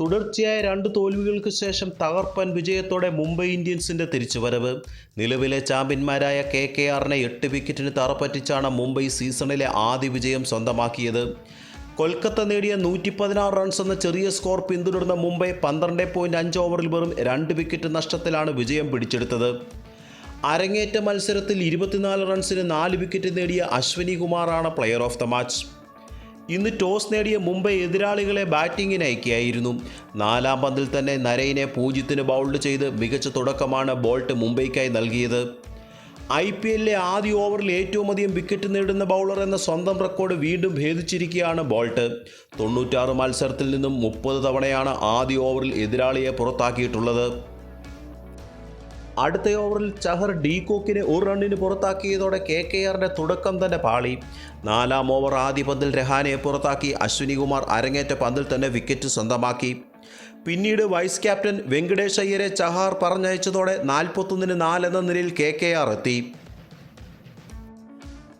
തുടർച്ചയായ രണ്ട് തോൽവികൾക്ക് ശേഷം തകർപ്പൻ വിജയത്തോടെ മുംബൈ ഇന്ത്യൻസിന്റെ തിരിച്ചുവരവ്. നിലവിലെ ചാമ്പ്യന്മാരായ കെ കെ ആറിനെ എട്ട് വിക്കറ്റിന് തറപ്പറ്റിച്ചാണ് മുംബൈ സീസണിലെ ആദ്യ വിജയം സ്വന്തമാക്കിയത്. കൊൽക്കത്ത നേടിയ നൂറ്റി പതിനാറ് റൺസ് എന്ന ചെറിയ സ്കോർ പിന്തുടർന്ന മുംബൈ പന്ത്രണ്ട് പോയിന്റ് അഞ്ച് ഓവറിൽ വെറും രണ്ട് വിക്കറ്റ് നഷ്ടത്തിലാണ് വിജയം പിടിച്ചെടുത്തത്. അരങ്ങേറ്റ മത്സരത്തിൽ ഇരുപത്തിനാല് റൺസിന് നാല് വിക്കറ്റ് നേടിയ അശ്വനി കുമാറാണ് പ്ലെയർ ഓഫ് ദ മാച്ച് ഇന്ന് ടോസ് നേടിയ മുംബൈ എതിരാളികളെ ബാറ്റിങ്ങിന് അയക്കുകയായിരുന്നു. നാലാം പന്തിൽ തന്നെ നരയിനെ പൂജ്യത്തിന് ബൗൾഡ് ചെയ്ത് മികച്ച തുടക്കമാണ് ബോൾട്ട് മുംബൈക്കായി നൽകിയത്. ഐ പി എല്ലിലെ ആദ്യ ഓവറിൽ ഏറ്റവും അധികം വിക്കറ്റ് നേടുന്ന ബൗളർ എന്ന സ്വന്തം റെക്കോർഡ് വീണ്ടും ഭേദിച്ചിരിക്കുകയാണ് ബോൾട്ട്. തൊണ്ണൂറ്റാറ് മത്സരത്തിൽ നിന്നും മുപ്പത് തവണയാണ് ആദ്യ ഓവറിൽ എതിരാളിയെ പുറത്താക്കിയിട്ടുള്ളത്. അടുത്ത ഓവറിൽ ചഹർ ഡി കോക്കിനെ ഒരു റണ്ണിന് പുറത്താക്കിയതോടെ കെ കെ ആറിന്റെ തുടക്കം തന്നെ പാളി. നാലാം ഓവർ ആദ്യ പന്തിൽ രഹാനെ പുറത്താക്കി. അശ്വിനി കുമാർ അരങ്ങേറ്റ പന്തിൽ തന്നെ വിക്കറ്റ് സ്വന്തമാക്കി. പിന്നീട് വൈസ് ക്യാപ്റ്റൻ വെങ്കടേഷ് അയ്യരെ ചഹാർ പറഞ്ഞയച്ചതോടെ നാൽപ്പത്തൊന്നിന് നാലെന്ന നിലയിൽ കെ കെ ആർ എത്തി.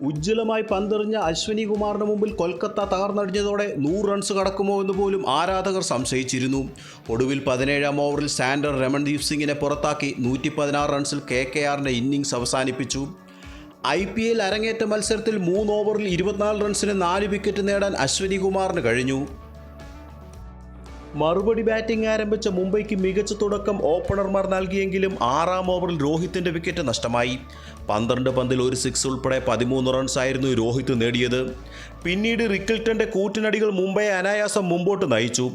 ഉജ്ജ്വലമായി പന്തെറിഞ്ഞ അശ്വിനി കുമാറിന് മുമ്പിൽ കൊൽക്കത്ത തകർന്നടിഞ്ഞതോടെ നൂറ് റൺസ് കടക്കുമോ എന്ന് പോലും ആരാധകർ സംശയിച്ചിരുന്നു. ഒടുവിൽ പതിനേഴാം ഓവറിൽ സാൻഡർ രമൺദീപ് സിംഗിനെ പുറത്താക്കി നൂറ്റി പതിനാറ് റൺസിൽ കെ കെ ആറിന്റെ ഇന്നിംഗ്സ് അവസാനിപ്പിച്ചു. ഐ പി എൽ അരങ്ങേറ്റ മത്സരത്തിൽ മൂന്ന് ഓവറിൽ ഇരുപത്തിനാല് റൺസിന് നാല് വിക്കറ്റ് നേടാൻ അശ്വിനി കുമാറിന് കഴിഞ്ഞു. മറുപടി ബാറ്റിംഗ് ആരംഭിച്ച മുംബൈക്ക് മികച്ച തുടക്കം ഓപ്പണർമാർ നൽകിയെങ്കിലും ആറാം ഓവറിൽ രോഹിത്തിന്റെ വിക്കറ്റ് നഷ്ടമായി. പന്ത്രണ്ട് പന്തിൽ ഒരു സിക്സ് ഉൾപ്പെടെ പതിമൂന്ന് റൺസായിരുന്നു രോഹിത് നേടിയത്. പിന്നീട് റിക്കിൾട്ടന്റെ കൂട്ടിനടികൾ മുംബൈയെ അനായാസം മുമ്പോട്ട് നയിച്ചു.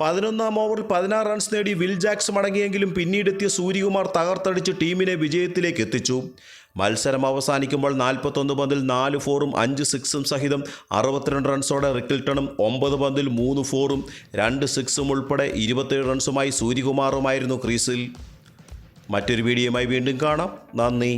പതിനൊന്നാം ഓവറിൽ പതിനാറ് റൺസ് നേടി വിൽ ജാക്സ് മടങ്ങിയെങ്കിലും പിന്നീടെത്തിയ സൂര്യകുമാർ തകർത്തടിച്ച് ടീമിനെ വിജയത്തിലേക്ക് എത്തിച്ചു. മത്സരം അവസാനിക്കുമ്പോൾ നാൽപ്പത്തൊന്ന് പന്തിൽ നാല് ഫോറും അഞ്ച് സിക്സും സഹിതം അറുപത്തിരണ്ട് റൺസോടെ റിക്കിൾട്ടണും ഒമ്പത് പന്തിൽ മൂന്ന് ഫോറും രണ്ട് സിക്സും ഉൾപ്പെടെ ഇരുപത്തേഴ് റൺസുമായി സൂര്യകുമാറുമായിരുന്നു ക്രീസിൽ. മറ്റൊരു വീഡിയോയുമായി വീണ്ടും കാണാം. നന്ദി.